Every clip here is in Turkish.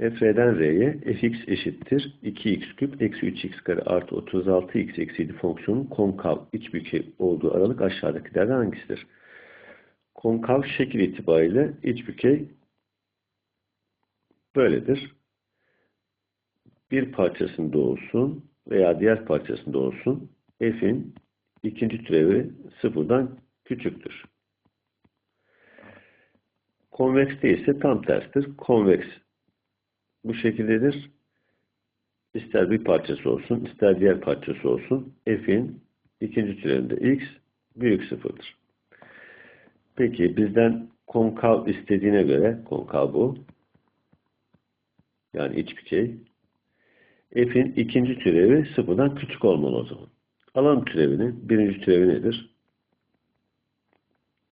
F'den R'ye fx eşittir 2x küp eksi 3x kare artı 36x eksi 7 fonksiyonun konkav iç bükey olduğu aralık aşağıdakilerden hangisidir? Konkav şekil itibariyle iç bükey böyledir. Bir parçasında olsun veya diğer parçasında olsun f'in ikinci türevi sıfırdan küçüktür. Konveks ise tam terstir. Konveks bu şekildedir. İster bir parçası olsun, ister diğer parçası olsun. F'in ikinci türevinde x büyük sıfırdır. Peki bizden konkav istediğine göre konkav bu. Yani iç bükey. F'in ikinci türevi sıfırdan küçük olmalı o zaman. Alan türevinin birinci türevi nedir?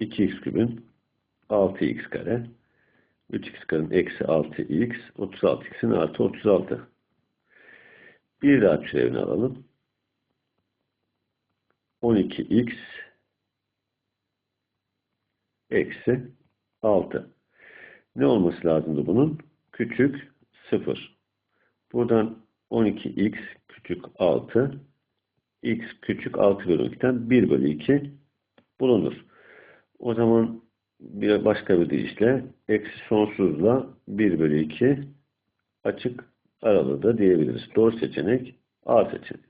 2x kübün 6x kare 3x karenin eksi 6x 36x'in artı 36. Bir daha türevini alalım. 12x eksi 6. Ne olması lazımdı bunun? Küçük 0. Buradan 12x küçük 6 x küçük 6 bölü 12'den 1 bölü 2 bulunur. O zaman bir başka bir deyişle eksi sonsuzla 1 bölü 2 açık aralığı da diyebiliriz. Doğru seçenek A seçeneği.